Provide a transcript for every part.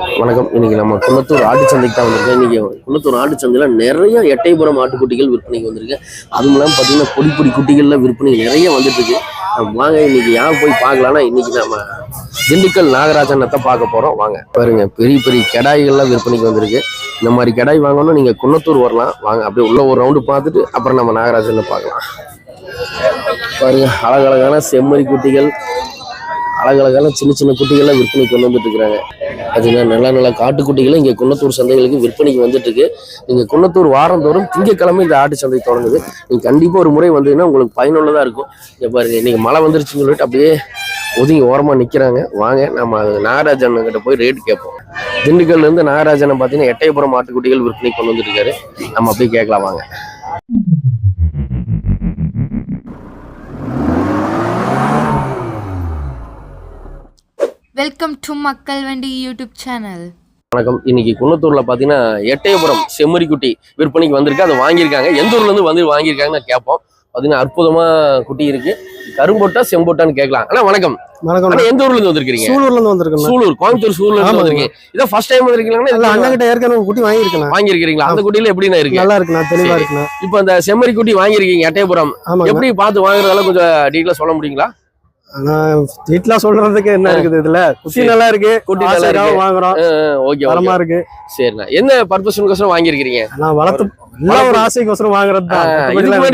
வணக்கம். இன்னைக்கு நம்ம குன்னத்தூர் ஆட்டுச்சந்தைக்கு தான் வந்திருக்கேன் இன்னைக்கு குளத்தூர் ஆட்டுச்சந்தையில் நிறைய எட்டைப்புறம் ஆட்டுக்குட்டிகள் விற்பனைக்கு வந்திருக்கு அதுவும் இல்லாமல் பார்த்தீங்கன்னா பொடி பொடி விற்பனை நிறைய வந்துட்டு இருக்கு வாங்க இன்னைக்கு யார் போய் பார்க்கலாம்னா இன்னைக்கு நம்ம திண்டுக்கல் நாகராஜனத்தை பார்க்க போகிறோம் வாங்க பாருங்க பெரிய பெரிய கெடாய்கள்லாம் விற்பனைக்கு வந்திருக்கு. இந்த மாதிரி கெடாய் வாங்கணும்னா நீங்கள் குன்னத்தூர் வரலாம். வாங்க அப்படியே உள்ள ஒரு ரவுண்டு பார்த்துட்டு அப்புறம் நம்ம நாகராஜனை பார்க்கலாம். பாருங்க அழகழகான செம்மறி குட்டிகள் அழகழகான சின்ன சின்ன குட்டிகள்லாம் விற்பனைக்கு கொண்டு வந்துட்டு இருக்கிறாங்க. பார்த்தீங்கன்னா நல்ல நல்ல காட்டுக்குட்டிகளும் இங்கே குன்னத்தூர் சந்தைகளுக்கு விற்பனைக்கு வந்துட்டுருக்கு. இங்கே நீங்கள் குன்னத்தூர் வாரந்தோறும் திங்கக்கிழமை இந்த ஆட்டு சந்தை தொடங்குது. நீங்கள் கண்டிப்பாக ஒரு முறை வந்தீங்கன்னா உங்களுக்கு பயனுள்ளதாக இருக்கும். இங்கே பாருங்க இன்றைக்கி மழை வந்துருச்சுன்னு சொல்லிட்டு அப்படியே ஒதுங்கி ஓரமாக நிற்கிறாங்க வாங்க நம்ம நாகராஜன் கிட்ட போய் ரேட் கேட்போம். திண்டுக்கல்லேருந்து நாகராஜனை பார்த்தீங்கன்னா எட்டயபுரம் ஆட்டுக்குட்டிகள் விற்பனை கொண்டு வந்துருக்காரு நம்ம அப்படியே கேட்கலாம் வாங்க. வெல்கம் டு மக்கள் வண்டி யூடியூப் சேனல் வணக்கம். இன்னைக்கு குன்னத்தூர்ல பாத்தீங்கன்னா எட்டயபுரம் செம்மறிக்குட்டி விற்பனைக்கு வந்திருக்கு. அதை வாங்கியிருக்காங்க. எந்த ஊர்ல இருந்து வந்து வாங்கியிருக்காங்கன்னு கேட்போம். பாத்தீங்கன்னா அற்புதமா குட்டி இருக்கு. கரும்போட்டா செம்போட்டான்னு கேட்கலாம். அண்ணா வணக்கம். வணக்கம். எந்த ஊர்ல இருந்து வந்திருக்கீங்க? சூலூர்ல இருந்து வந்திருக்கேன். சூலூர் கோயம்புத்தூர் சூலூர்ல இருந்து. வந்திருக்கீங்க. இதான் ஃபர்ஸ்ட் டைம் வந்திருக்கீங்களா இல்ல அண்ணன் கிட்ட ஏற்கனவே குட்டி வாங்கியிருக்கேன் வாங்கியிருக்கீங்களா? அந்த குட்டியில எப்படிண்ணா இருக்கு? நல்லா இருக்குண்ணா தெளிவா சரி. இருக்குண்ணா இப்போ அந்த செம்மறி குட்டி வாங்கியிருக்கீங்க எட்டயபுரம். எப்படி பார்த்து வாங்குறதெல்லாம் கொஞ்சம் டீட்டெயிலா சொல்ல முடியுங்களா? ஆனா வீட்டுல சொல்றதுக்கு என்ன இருக்குது இதுல? குட்டி. நல்லா இருக்கு. குட்டி நல்லா இருக்கு. வாங்குறோம். ஓகே தரமா இருக்கு. சரிண்ணா. என்ன பர்பஸ்க்கோசரம் வாங்கியிருக்கிறீங்க? நான் வளர்த்து எல்லாம் ஒரு ஆசைக்கோசரம் வாங்குறது தான்.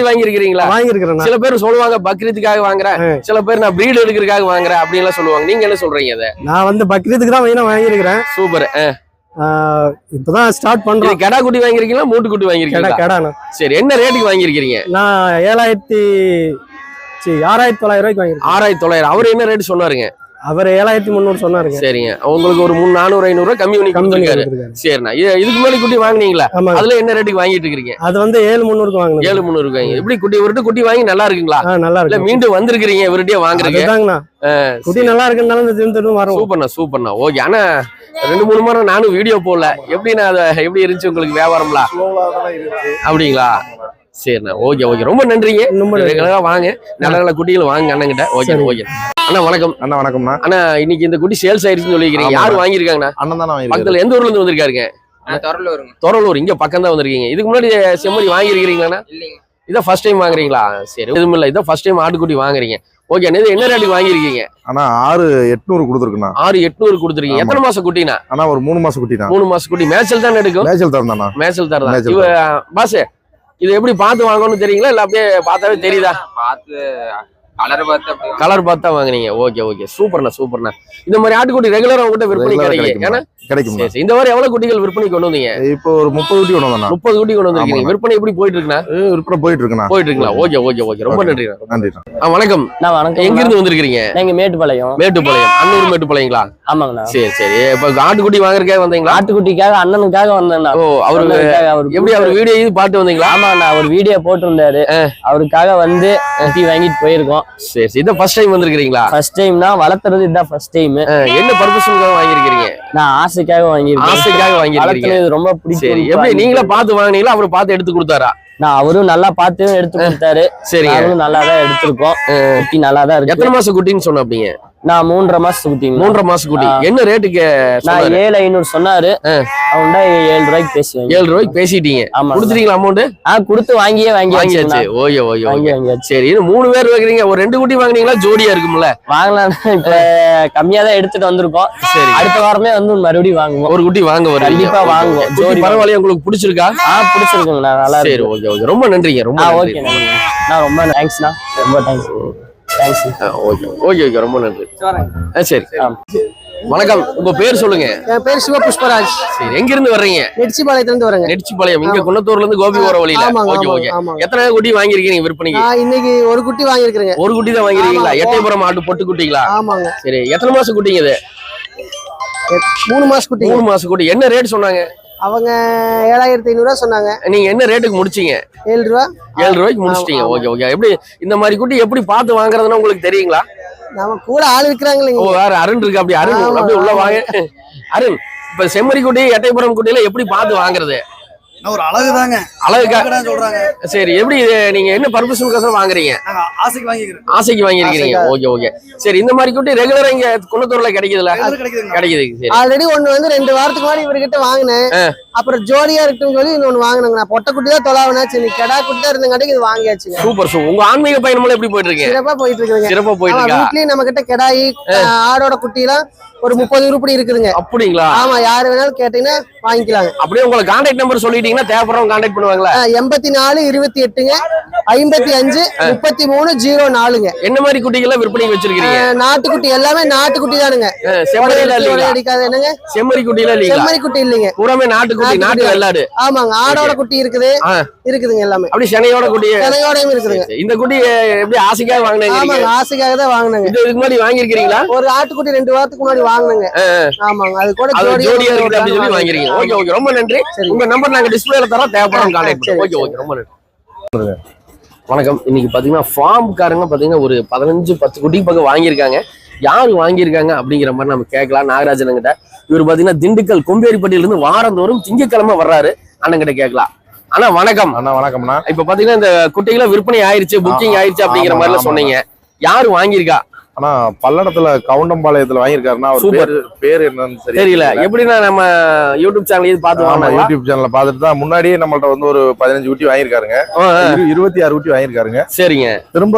வாங்கியிருக்கிறீங்களா? வாங்கியிருக்கிறேன் சில பேர் சொல்லுவாங்க பக்ரீத்துக்காக வாங்குறேன். சில பேர் நான் பிரீடு எடுக்கிறதுக்காக வாங்குறேன் அப்படி எல்லாம் சொல்லுவாங்க. நீங்க என்ன சொல்றீங்க அதை? நான் வந்து பக்ரீத்துக்கு தான் மெயினா வாங்கியிருக்கிறேன். சூப்பர் இப்பதான் ஸ்டார்ட் இது பண்றோம் கடா குட்டி வாங்கிருக்கீங்களா மூட்டு குட்டி கெடா வாங்கிருக்கீங்களா கெடாண்ணா சரி என்ன ரேட்டுக்கு வாங்கியிருக்கிறீங்க? நான் ஏழாயிரத்தி சரி ஆறாயிரத்தி தொள்ளாயிரம் ரூபாய்க்கு வாங்கியிருக்கேன் ஆறாயிரத்தி தொள்ளாயிரம். அவர் என்ன ரேட் சொன்னாருங்க? அவர் ஏழாயிரத்தி முந்நூறு சொன்னாருங்க. சரிங்க. உங்களுக்கு ஒரு மூணு நானூறு ஐநூறு கம்மி பண்ணி கொடுத்துருக்காரு. சரிண்ணா. இது- இதுக்கு மேலே குட்டி வாங்குனீங்களா? ஆமா அதுல என்ன ரேட்டுக்கு வாங்கிட்டு இருக்கீங்க அது வந்து ஏழு முந்நூறுக்கு வாங்கினது. ஏழு முந்நூறு ரூபாய்ங்க எப்படி குட்டி ஒரு குட்டி வாங்கி நல்லா இருக்குங்களா? நல்லா இல்ல இருக்கு. மீண்டும் வந்திருக்கிறீங்க இவர்கிட்டயே வாங்குறீங்க குட்டி நல்லா திரும்ப வரும் சூப்பர்ண்ணா சூப்பர்ண்ணா. ஓகே ஆனா ரெண்டு மூணு மரம் நானும் வீடியோ போடல. எப்படிண்ணா அது எப்படி இருந்துச்சு உங்களுக்கு வியாபாரம்லாம்? அப்படிங்களா? சரிண்ணா ஓகே ஓகே. ரொம்ப நன்றிங்க. ரொம்ப நன்றி. ரெகுலரா வாங்க. நல்ல நல்ல குட்டிகள் வாங்க அண்ணங்கிட்ட. ஓகே. ஓகே. அண்ணா வணக்கம். அண்ணா வணக்கம்ண்ணா. அண்ணா இன்னைக்கு இந்த குட்டி சேல்ஸ் ஆயிருச்சுன்னு சொல்லிக்கிறீங்க. யார் வாங்கியிருக்காங்கண்ணா? அண்ணன் தானே பக்கத்துல எந்த ஊர்ல இருந்து வந்திருக்காருங்க? தொரலூர் இங்க பக்கம் தான் வந்திருக்கீங்க. இதுக்கு முன்னாடி செம்மறி வாங்கியிருக்கிறீங்களாண்ணா? இதான் ஃபர்ஸ்ட் டைம் வாங்குறீங்களா? சரி எதுவும் இல்லை. இதான் ஃபர்ஸ்ட் டைம் ஆட்டுக்குட்டி வாங்குறீங்க. ஓகே இது என்ன ரேட்டுக்கு வாங்கியிருக்கீங்க? அண்ணா ஆறு எட்நூறு கொடுத்துருக்குண்ணா. ஆறு எட்நூறு கொடுத்துருக்கீங்க. எத்தனை மாசம் குட்டினா அண்ணா ஒரு மூணு மாசம் குட்டி தான் மூணு மாசம் குட்டி. மேய்ச்சல் தான் எடுக்கும்? மேய்ச்சல் தரந்தாண்ணா மேய்ச்சல் தரதான் பாஸ் இது எப்படி பார்த்து வாங்கணும்னு தெரியுங்களா? இல்ல அப்படியே பார்த்தாவே தெரியுதா? பார்த்து கலர் பார்த்து வாங்குனீங்க. ஓகே ஓகே சூப்பர்ண்ணா சூப்பர்ண்ணா இந்த மாதிரி ஆட்டுக்குட்டி ரெகுலரா உங்ககிட்ட விற்பனை கிடைக்கும். ஏன்னா சரி. இந்த மாதிரி எவ்வளவு குட்டிகள் விற்பனை கொண்டு வந்தீங்க? இப்போ ஒரு முப்பது குட்டி கொண்டு வந்தண்ணா. முப்பது குட்டி கொண்டு வந்திருக்கீங்க. விற்பனை எப்படி போயிட்டு இருக்குண்ணா விற்பனை போயிட்டு இருக்குண்ணா போயிட்டு இருக்குங்களா ஓகே ஓகே ஓகே ரொம்ப. நன்றி நன்றிண்ணா. ஆ வணக்கம். நான் வணக்கம் எங்க இருந்து வந்திருக்கீங்க? நீங்க மேட்டுப்பாளையம். மேட்டுப்பாளையம். அன்னூர் மேட்டுப்பாளையங்களா? ஆமாங்கண்ணா. சரி சரி. இப்ப ஆட்டுக்குட்டி வாங்குறதுக்காக வந்தீங்களா? ஆட்டுக்குட்டிக்காக அண்ணனுக்காக வந்தேண்ணா. ஓ அவரு எப்படி அவர் வீடியோ இது பார்த்து வந்தீங்களா? ஆமாண்ணா அவர் வீடியோ போட்டிருந்தாரு. அவருக்காக வந்து குட்டி வாங்கிட்டு போயிருக்கோம். சரி சரி. இதான் ஃபர்ஸ்ட் டைம் வந்திருக்கீங்களா ஃபர்ஸ்ட் டைம் தான். வளர்த்துறது இதுதான் ஃபர்ஸ்ட் டைம் என்ன பர்பஸ்க்காக வாங்கியிருக்கிறீங்க? நான் ஆசைக்காக வாங்கியிருக்கேன். ஆசைக்காக வாங்கியிருக்கிறீங்க. வளர்த்துறது ரொம்ப சரி பிடிக்கும். எப்படி? நீங்களா பார்த்து வாங்குனீங்களா? அவர் பார்த்து எடுத்து கொடுத்தாரா? நான் அவரும் நல்லா பார்த்து எடுத்து கொடுத்தாரு. சரிங்க நாங்களும் நல்லா தான் எடுத்திருக்கோம் குட்டி நல்லா தான் இருக்கு. எத்தனை மாசம் குட்டின்னு சொன்ன அப்படிங்க நான் மூன்றரை மாசம் குட்டிங்க மூன்றரை மாசம் குட்டி. என்ன ரேட்டுக்கு நான்? ஏழு ஐநூறு சொன்னாரு. அவன்டா ஏழு ரூபாய்க்கு பேசுவேன் ஏழு ரூபாய்க்கு பேசிட்டீங்க. ஆமா கொடுத்துட்டீங்களா அமௌண்ட் ஆ கொடுத்து வாங்கியே வாங்கியாச்சு. வாங்கியாச்சு ஓகே ஓகே வாங்கி வாங்கியாச்சு. சரி இது மூணு பேர் வைக்கிறீங்க ஒரு ரெண்டு குட்டி வாங்குனீங்களா? ஜோடியா இருக்கும்ல. வாங்கலாம். இப்ப கம்மியா தான் எடுத்துட்டு வந்திருக்கோம். சரி. அடுத்த வாரமே வந்து மறுபடியும் வாங்குவோம். ஒரு குட்டி வாங்க வருவீங்க கண்டிப்பா வாங்குவோம். ஜோடி பரவாயில்லையா? உங்களுக்கு பிடிச்சிருக்கா? ஆ பிடிச்சிருக்குங்கண்ணா. நல்லா சரி ஓகே ஓகே. ரொம்ப நன்றிங்க ரொம்ப ஓகே நான் ரொம்ப தேங்க்ஸ்ண்ணா ரொம்ப தேங்க்ஸ் ஓகே. Okay okay. ரொம்ப நன்றி. ஆ, சரி. வணக்கம். உங்க பேர் சொல்லுங்க. என் பேர் சிவ புஷ்பராஜ். சரி எங்க இருந்து வர்றீங்க? நெட்சிபாளையத்துல இருந்து வரேங்க. நெடிச்சிபாளையம். இங்க குன்னத்தூர்ல இருந்து கோபி போற வழியில ஓகே. ஓகே. எத்தனை குட்டி வாங்கியிருக்கீங்க விற்பனைக்கு? இன்னைக்கு ஒரு குட்டி வாங்கியிருக்கிறேங்க. ஒரு குட்டி தான் வாங்கிருக்கீங்களா. எட்டயபுரம் ஆட்டு பொட்டு குட்டிங்களா? ஆமாங்க. சரி எத்தனை மாசம் குட்டிங்க இது? மூணு மாசம் குட்டி மூணு மாசம் குட்டி. என்ன ரேட் சொன்னாங்க? அவங்க ஏழாயிரத்தி ஐநூறு ரூபா சொன்னாங்க. நீங்க என்ன ரேட்டுக்கு முடிச்சீங்க? ஏழு ரூபா ஏழு ரூபாய்க்கு முடிச்சிட்டீங்க. Okay okay. எப்படி இந்த மாதிரி குட்டி எப்படி பார்த்து வாங்குறதுன்னு உங்களுக்கு தெரியுங்களா? நம்ம கூட ஆள் இருக்கிறாங்க ஓ வேற அருண் இருக்கு. அப்படி அருண் அப்படியே உள்ள. வாங்க. அருண் இப்ப செம்மறி குட்டி எட்டயபுரம் குட்டியில எப்படி பார்த்து வாங்குறது? ஒரு அழகு தாங்க அழகுக்கா சொல்றாங்க. சரி எப்படி நீங்க என்ன பர்பஸ்க்காக வாங்குறீங்க? ஆசைக்கு வாங்கிக்கிறோம். ஆசைக்கு வாங்கியிருக்கீங்க. Okay okay. சரி இந்த மாதிரி குட்டி ரெகுலரா இங்க குளத்தூர்ல கிடைக்குதுல? கிடைக்குது சரி. ஆல்ரெடி ஒண்ணு வந்து ரெண்டு வாரத்துக்கு முன்னாடி இவர்கிட்ட வாங்கினேன். அப்புறம் ஜோடியா இருக்குன்னு சொல்லி இன்னொன்னு வாங்கினாங்க. நான் பொட்டை குட்டி தான் தொலாவினா சரி கெடா குட்டி தான் இருந்தங்காட்டி இது வாங்கியாச்சுங்க சூப்பர் சூப்பர். உங்க ஆன்மீக பயணம் எப்படி போயிட்டு இருக்கு? சிறப்பா போயிட்டு இருக்குதுங்க. சிறப்பா போயிட்டு இருக்கா? வீட்லயும் நம்ம கிட்ட கெடாயி ஆடோட குட்டி எல்லாம் ஒரு முப்பது உருப்படி இருக்குதுங்க. அப்படிங்களா? ஆமா யாரு வேணாலும் கேட்டீங்கன்னா வாங்கிக்கலாங்க. அப்படியே உங்களுக்கு கான்டாக்ட் நம்பர் சொல்லிட்டீங்கன்னா தேவைப்படுறவங்க கான்டாக்ட் பண்ணுவாங்களா? எண்பத்தி நாலு இருபத்தி எட்டுங்க ஐம்பத்தி அஞ்சு முப்பத்தி மூணு ஜீரோ நாலுங்க என்ன மாதிரி குட்டிகளை விற்பனைக்கு வச்சிருக்கீங்க? நாட்டுக்குட்டி எல்லாமே நாட்டுக்குட்டி தானுங்க அடிக்காது என்னங்க? செம்மறி செம்மறி குட்டி இல்லைங்க. பூராமே நாட்டுக்குட்டி நாட்டு நாட்டுக்குட்டி. வெள்ளாடு. ஆமாங்க ஆடோட குட்டி இருக்குது. இருக்குதுங்க எல்லாமே. அப்படி சென்னையோட குட்டி. இருக்குதுங்க. இந்த குட்டி எப்படி ஆசைக்காக வாங்கினீங்க ஆமாங்க ஆசைக்காக தான் வாங்கினேங்க. இது இதுக்கு முன்னாடி வாங்கியிருக்கிறீங்களா ஒரு ஆட்டுக்குட்டி ரெண்டு வாரத்துக்கு முன்னாடி வாங்கினேங்க. ஆமாங்க அது கூட ஜோடியா இருக்குது சொல்லி. வாங்கிருக்கீங்க ஓகே ஓகே. ரொம்ப நன்றி. உங்க நம்பர் நாங்க டிஸ்பிளேல கான்டாக்ட் ஓகே ஓகே ரொம்ப நன்றி. வணக்கம். இன்னைக்கு பாத்தீங்கன்னா ஃபார்ம்காரங்க பாத்தீங்கன்னா ஒரு பதினஞ்சு பத்து குட்டி பக்கம் வாங்கியிருக்காங்க. யாரு வாங்கியிருக்காங்க அப்படிங்கிற மாதிரி நம்ம கேட்கலாம். நாகராஜன் கிட்ட. இவர் பாத்தீங்கன்னா திண்டுக்கல் கொம்பேரிப்பட்டியில இருந்து வாரந்தோறும் திங்கக்கிழமை வர்றாரு. அண்ணன் கிட்ட கேட்கலாம். அண்ணா வணக்கம். அண்ணா வணக்கம்ண்ணா. இப்ப பாத்தீங்கன்னா இந்த குட்டிகளை விற்பனை ஆயிருச்சு புக்கிங் ஆயிருச்சு அப்படிங்கிற ஆமா. சொன்னீங்க. யாரு வாங்கியிருக்கா? ஆனா பல்லடத்துல கவுண்டம்பாளையத்துல வாங்கியிருக்காருன்னா அவர். பேரு பேர் என்னன்னு தெரியல. எப்படின்னா நம்ம யூடியூப் சேனல் இது பார்த்து வாங்கினாங்களா யூடியூப் சேனல்ல பார்த்துட்டு தான் முன்னாடியே நம்மள்ட்ட வந்து ஒரு பதினஞ்சு குட்டி வாங்கியிருக்காருங்க. இருபத்தி ஆறு குட்டி வாங்கியிருக்காருங்க. சரிங்க. திரும்ப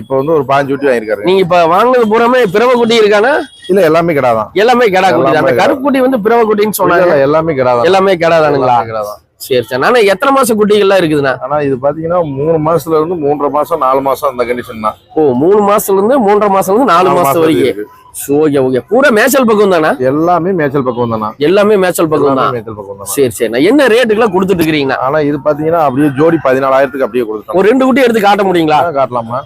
இப்ப வந்து ஒரு பாஞ்சு குட்டி வாங்கியிருக்காருங்க. நீங்க இப்ப வாங்கினது பூராமே பிறவ குட்டி இருக்கானா? இல்ல எல்லாமே கிடாதான். எல்லாமே கெடா குட்டி. அந்த எல்லாமே கருப்பு குட்டி வந்து பிறவ குட்டின்னு சொன்னாங்க. எல்லாமே கிடாதான். எல்லாமே கெடாதானுங்களா? கிடாதான். சரி சரி. ஆனா எத்தனை மாசம் குட்டிகள்லாம் இருக்குதுண்ணா? ஆனா இது பாத்தீங்கன்னா மூணு மாசத்துல இருந்து மூன்றரை மாசம் நாலு மாசம் அந்த கண்டிஷன் தான். ஓ மூணு மாசத்துல இருந்து மூன்றரை மாசத்துல இருந்து நாலு மாசம் வரைக்கும். Okay okay. பூரா மேய்ச்சல் பக்கம் தானே? எல்லாமே மேய்ச்சல் பக்கம் தானா? எல்லாமே மேய்ச்சல் பக்கம் தான். மேய்ச்சல் பக்கம் தானா? சரி சரி. என்ன ரேட்டுக்குலாம் கொடுத்துட்டு இருக்கிறீங்கண்ணா? ஆனா இது பாத்தீங்கன்னா அப்படியே ஜோடி பதினாலாயிரத்துக்கு அப்படியே கொடுத்தாங்க ஒரு ரெண்டு குட்டி எடுத்து காட்ட முடியுங்களா? காட்டலாமா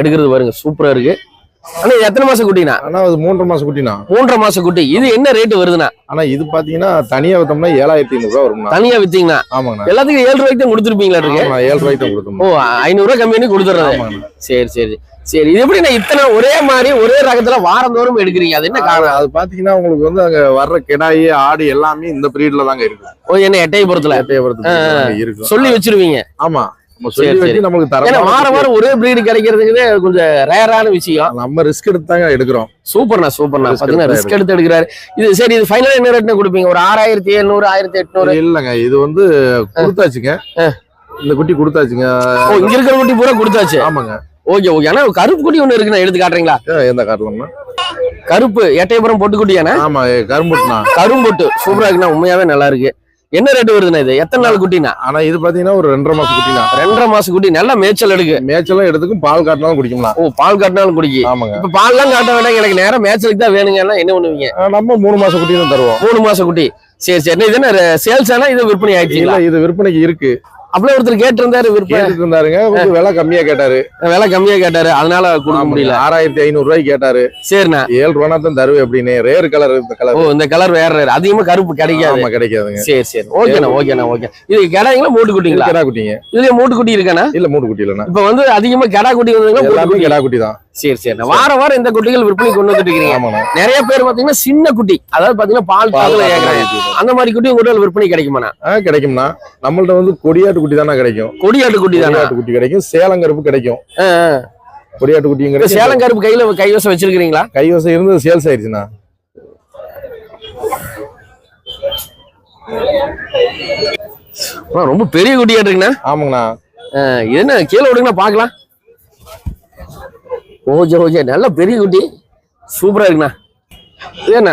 எடுக்கிறது பாருங்க சூப்பரா இருக்கு. ஆனா இது எத்தனை மாசம் குட்டினா ஆனா அது மூன்றரை மாசம் குட்டினா மூன்றரை மாசம் குட்டி. இது என்ன ரேட் வருதுண்ணா? ஆனா இது பாத்தீங்கன்னா தனியா வித்தோம்னா ஏழாயிரத்தி ஐநூறு ரூபா வரும்னா தனியா வித்தீங்கன்னா? ஆமாங்கண்ணா. எல்லாத்துக்கும் ஏழு ரூபாய்க்கு தான் கொடுத்துருப்பீங்களா இருக்கு? ஏழு ரூபாய்க்கு தான் கொடுத்தோம் ஓ ஐநூறு ரூபாய் கம்மி பண்ணி ஆமாங்கண்ணா. சரி சரி சரி. இது எப்படி நான் இத்தனை ஒரே மாதிரி ஒரே ரகத்துல வாரந்தோறும் எடுக்கிறீங்க? அது என்ன காரணம்? அது பாத்தீங்கன்னா உங்களுக்கு வந்து அங்க வர்ற கிடாயி ஆடு எல்லாமே இந்த பிரீட்ல தாங்க இருக்கு ஓ என்ன எட்டயபுரத்துல? எட்டயபுரத்து breed ல தாங்க இருக்கு. சொல்லி வச்சிருவீங்க. ஆமா. வாரம் வாரம் ஒரே பிரீடு கிடைக்கிறதுக்கு கொஞ்சம் ரேரான விஷயம். நம்ம ரிஸ்க் எடுத்து தாங்க எடுக்கிறோம். சூப்பர்ண்ணா சூப்பர்ண்ணா. பாத்தீங்கன்னா ரிஸ்க் எடுத்து எடுக்கிறாரு. இது சரி இது ஃபைனல் என்ன ரேட்னு கொடுப்பீங்க? ஒரு ஆறாயிரத்தி எழுநூறு ஆயிரத்தி எட்நூறு? இல்லங்க இது வந்து கொடுத்தாச்சுங்க. இந்த குட்டி கொடுத்தாச்சுங்க. இங்க இருக்கிற குட்டி பூரா கொடுத்தாச்சு? ஆமாங்க. Okay okay. ஆனா கருப்பு குட்டி ஒண்ணு இருக்குண்ணா எடுத்து காட்டுறீங்களா? எந்த காட்டலாம்னா கருப்பு எட்டயபுரம் பொட்டு குட்டியாண்ணா? ஆமா கரும்புட்டுனா கரும்பொட்டு. சூப்பரா இருக்குண்ணா உண்மையாவே நல்லா இருக்கு. என்ன ரேட் வருதுண்ணா இது? எத்தனை நாள் குட்டினா? ஆனா இது பாத்தீங்கன்னா ஒரு ரெண்டரை மாசம் குட்டினா. ரெண்டரை மாசம் குட்டி நல்லா மேய்ச்சல் எடுக்கு. மேய்ச்சலும் எடுத்துக்கும் பால் காட்டினாலும் குடிக்கும்லாம் ஓ பால் காட்டினாலும் குடிக்கி. ஆமாங்க. இப்ப பால்லாம் காட்ட வேண்டாம் எனக்கு நேரம் மேய்ச்சலுக்கு தான் வேணுங்கன்னா என்ன பண்ணுவீங்க? நம்ம மூணு மாசம் குட்டி தான் தருவோம். மூணு மாசம் குட்டி. சரி சரி. இது என்ன சேல்ஸ் ஆனா இது விற்பனை இல்ல ஆயிடுச்சுங்களா இது விற்பனைக்கு இருக்கு. அப்படியே ஒருத்தர் கேட்டிருந்தாரு விற்பனை. இருந்தாருங்க கொஞ்சம் விலை கம்மியா கேட்டாரு. விலை கம்மியா கேட்டாரு. அதனால கொடுக்க முடியல. ஆறாயிரத்தி ஐநூறு ரூபாய்க்கு கேட்டாரு. சரிண்ணா. ஏழு ரூபா தான் தருவேன் அப்படின்னு. ரேர் கலர் இந்த ஓ கலர் இந்த கலர் வேற rare. அதிகமா கருப்பு கிடைக்காது. கிடைக்காதுங்க. சரி சரி. ஓகேண்ணா ஓகேண்ணா ஓகே. இது கெடாங்களா மூட்டு குட்டிங்களா கிடா குட்டிங்க இதுலயே மூட்டு குட்டி இருக்காண்ணா? இல்ல மூணு குட்டி இல்லைண்ணா. இப்ப வந்து அதிகமா கெடா குட்டி மூட்டு எல்லாமே. கிடா குட்டி தான். சரி சரி. வாரம் வாரம் இந்த குட்டிகள் விற்பனை கொண்டு வந்துட்டு இருக்கீங்க நிறைய பேர் பாத்தீங்கன்னா சின்ன குட்டி. அதாவது பாத்தீங்கன்னா பால் பால். அந்த மாதிரி குட்டி உங்கள்ட்ட விற்பனை கிடைக்குமாண்ணா? ஆ கிடைக்கும்ண்ணா. நம்மள்ட்ட வந்து கொடியாட்டு குட்டி தானே கிடைக்கும். கொடியாட்டு குட்டி தானே? குட்டி கிடைக்கும். சேலங்கருப்பு கிடைக்கும். கொடியாட்டு குட்டியும் கிடைக்கும். சேலம் கருப்பு கையில கைவசம் வச்சிருக்கீங்களா கைவசம் இருந்து சேல்ஸ் ஆயிடுச்சுண்ணா. ரொம்ப பெரிய குட்டியா இருக்குண்ணா ஆமாங்கண்ணா என்ன கீழே விடுங்கண்ணா பார்க்கலாம். Okay okay. நல்ல பெரிய குட்டி. சூப்பரா இருக்குண்ணா. இது என்ன?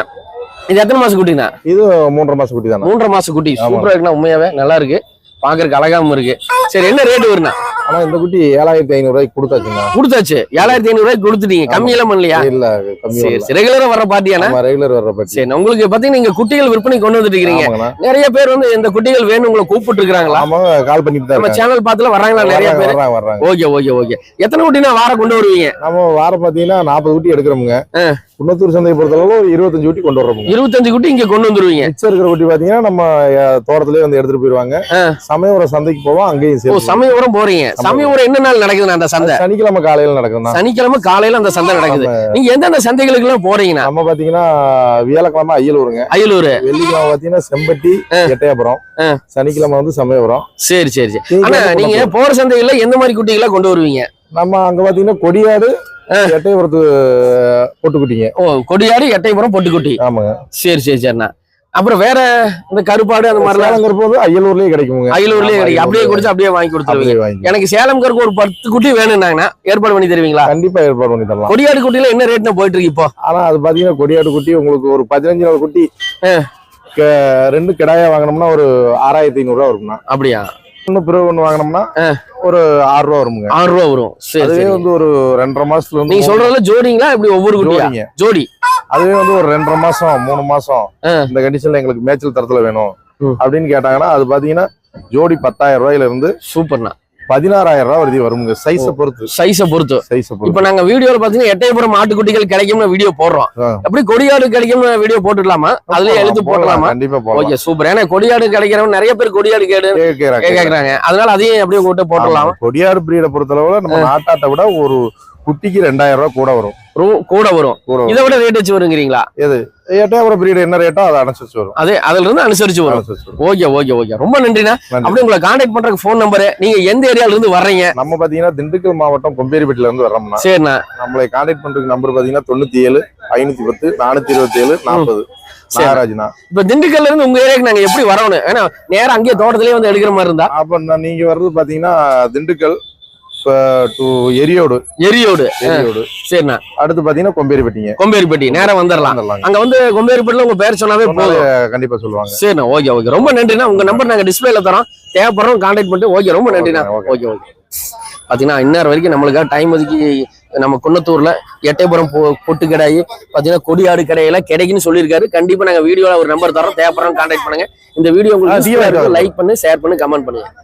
இது எத்தனை மாசம் குட்டிண்ணா இது மூன்றரை மாசம் குட்டி தானே மூன்றரை மாசம் குட்டி. சூப்பரா இருக்குண்ணா உண்மையாவே. நல்லா இருக்கு. பாக்குறதுக்கு அழகாம இருக்கு. சரி என்ன ரேட் வருண்ணா? ஆனா இந்த குட்டி ஏழாயிரத்தி ஐநூறு ரூபாய்க்கு கொடுத்தாச்சுங்க. கொடுத்தாச்சு. ஏழாயிரத்தி ஐநூறு ரூபாய்க்கு கொடுத்துட்டீங்க. கம்மி எல்லாம் பண்ணலையா? இல்ல கம்மி ரெகுலரா வர பாட்டியாண்ணா ஆமா ரெகுலர் வர்ற பட்டி சரி உங்களுக்கு பாத்தீங்கன்னா நீங்க குட்டிகள் விற்பனை கொண்டு வந்துட்டு இருக்கீங்க நிறைய பேர் வந்து இந்த குட்டிகள் வேணும் உங்களை கூப்பிட்டு இருக்காங்களா ஆமா கால் பண்ணிட்டு நம்ம. சேனல் பார்த்துல வராங்களா நிறைய பேர்? வர்றாங்க ஓகே ஓகே ஓகே. எத்தனை குட்டினா வாரம் கொண்டு வருவீங்க? நம்ம வாரம் பாத்தீங்கன்னா நாற்பது குட்டி எடுக்கிறோமுங்க. குன்னத்தூர் சந்தையை பொறுத்தளவு ஒரு இருபத்தஞ்சு குட்டி கொண்டு வர்றோம். இருபத்தஞ்சு குட்டி இங்க கொண்டு வந்துருவீங்க. மிச்சம் இருக்கிற குட்டி பாத்தீங்கன்னா நம்ம அஹ், தோட்டத்திலேயே வந்து எடுத்துட்டு போயிருவாங்க. சமயபுரம் சந்தைக்கு போவோம் அங்கேயும் ஓ சமயபுரம் போறீங்க. சமயபுரம். என்ன நாள் நடக்குதுண்ணா அந்த சந்தை? சனிக்கிழமை காலையில நடக்கும் சனிக்கிழமை காலையில அந்த சந்தை நடக்குது. நீங்க எந்தெந்த சந்தைகளுக்கு எல்லாம் போறீங்கண்ணா? நம்ம பாத்தீங்கன்னா வியாழக்கிழமை அய்யலூருங்க. அயலூர் வெள்ளிக்கிழமை பாத்தீங்கன்னா செம்பட்டி எட்டயபுரம். சனிக்கிழமை வந்து சமயபுரம். சரி சரி சரி. ஆனா நீங்க. போற சந்தைகள்ல எந்த மாதிரி குட்டிகளை கொண்டு வருவீங்க? நம்ம அங்க பாத்தீங்கன்னா கொடியாடு எட்டயபுரத்து பொட்டுக்குட்டிங்க. ஓ கொடியாடு எட்டைபுரம் பொட்டுக்குட்டி. ஆமாங்க. சரி சரி சரிண்ணா. அப்புறம் வேற இந்த கருப்பாடு அந்த மாதிரிலாம் சேலங்கிறப்ப வந்து அய்யலூர்லயே கிடைக்குங்க. அயலூர்லயே கிடைக்கும். அப்படியே குடிச்சு அப்படியே வாங்கி கொடுத்துருவீங்க. எனக்கு சேலம் கருக்கு ஒரு பத்து குட்டி வேணும்னாங்கண்ணா. ஏற்பாடு பண்ணி தருவீங்களா? கண்டிப்பா ஏற்பாடு பண்ணி தரலாம். கொடியாடு குட்டியில என்ன ரேட்னு போயிட்டு இருக்கு இப்போ? ஆனா அது பாத்தீங்கன்னா கொடியாடு குட்டி உங்களுக்கு ஒரு பதினஞ்சு நாள் குட்டி ரெண்டு கிடாயா வாங்கினோம்னா ஒரு ஆறாயிரத்தி ஐநூறு ரூபா வரும்னா அப்படியா? ஒண்ணு பிறகு ஒண்ணு வாங்கினோம்னா ஒரு ஆறு ரூபா வருமுங்க. ஆறு ரூபா வரும். சரி அதுவே வந்து ஒரு ரெண்டரை மாசத்துல வந்து நீங்க சொல்றதுல ஜோடிங்களா? இப்படி ஒவ்வொரு குட்டியா? ஜோடிங்க. ஜோடி. அதுவே வந்து ஒரு ரெண்டரை மாசம் மூணு மாசம். இந்த கண்டிஷன்ல எங்களுக்கு மேய்ச்சல் தரத்துல வேணும். அப்படின்னு கேட்டாங்கன்னா அது பாத்தீங்கன்னா ஜோடி பத்தாயிரம் ரூபாயில இருந்து சூப்பர்ண்ணா. பதினாறாயிரம் ரூபாய் வரைக்கும் வருங்க. சைஸை பொறுத்து. சைஸை பொறுத்து. சைஸை இப்ப பொறுத்து. நாங்க வீடியோல பாத்தீங்கன்னா எட்டயபுரம் ஆட்டுக்குட்டிகள் கிடைக்கும்னு வீடியோ போடுறோம். ஆ. அப்படி கொடியாடு கிடைக்கும்னு வீடியோ போட்டுடலாமா அதுலயே எழுத்து போடலாம், கண்டிப்பா போடலாம். ஓகே சூப்பர் ஏன்னா கொடியாடு கிடைக்கிறவங்க நிறைய பேர் கொடியாடு கேடு கேக்குறாங்க, அதனால அதையும் அப்படியே உங்ககிட்ட போட்டுடலாம்? கொடியாடு பிரீடை பொறுத்தளவுல நம்ம நாட்டாட்டை விட ஒரு குட்டிக்கு ரெண்டாயிரம் ரூபாய் கூட வரும். கூட வரும். இதை விட ரேட் வச்சு வருங்கிறீங்களா? எட்டாயிரம் பிரீடு என்ன ரேட்டோ அதை அனுசரிச்சு வரும். அதே அதுல இருந்து அனுசரிச்சு வரும். Okay okay okay. ரொம்ப நன்றிண்ணா. நன்றி. அப்படியே உங்களை கான்டாக்ட் பண்றதுக்கு ஃபோன் நம்பரு நீங்க எந்த ஏரியால இருந்து வர்றீங்க? நம்ம பாத்தீங்கன்னா திண்டுக்கல் மாவட்டம் கொம்பேரிப்பட்டில இருந்து வர்றோம்னா சரிண்ணா. நம்மளை கான்டாக்ட் பண்றதுக்கு நம்பர் பாத்தீங்கன்னா தொண்ணூத்தி ஏழு ஐநூத்தி பத்து நானூத்தி இருபத்தி ஏழு நாற்பது. நாகராஜ்னா இப்ப திண்டுக்கல்ல இருந்து உங்க ஏரியாக்கு நாங்க எப்படி வரணும்? ஏன்னா நேரா அங்கேயே தோட்டத்திலேயே வந்து எடுக்கிற மாதிரி இருந்தா. அப்ப நீங்க வர்றது பாத்தீங்கன்னா திண்டுக்கல் டு எரியோடு. எரியோடு. எரியோடு. சரிண்ணா. அடுத்து பாத்தீங்கன்னா கொம்பேரிப்பட்டிங்க. கொம்பேரிப்பட்டி நேரா வந்துடலாம். அங்க வந்து கொம்பேரிப்பட்டில உங்க பேர் சொன்னாவே போதும். கண்டிப்பா சொல்லுவாங்க. சரிண்ணா ஓகே ஓகே. ரொம்ப நன்றிண்ணா. உங்க நம்பர் நாங்க டிஸ்பிளேல தரோம். தேவைப்படுறோம் கான்டாக்ட் பண்ணிட்டு ஓகே ரொம்ப நன்றிண்ணா. ஓகே, ஓகே பாத்தீங்கன்னா இந்நேரம் வரைக்கும் நம்மளுக்காக டைம் ஒதுக்கி நம்ம குன்னத்தூர்ல எட்டயபுரம் பொட்டு கடாயி பாத்தீங்கன்னா கொடியாடு கடையில கிடைக்குன்னு சொல்லியிருக்காரு. கண்டிப்பா நாங்க வீடியோல ஒரு நம்பர் தரோம். தேவைப்படுறோம் கான்டாக்ட் பண்ணுங்க. இந்த வீடியோ உங்களுக்கு லைக் பண்ணு ஷேர் பண்ணு கமெண்ட் பண்ணுங்க.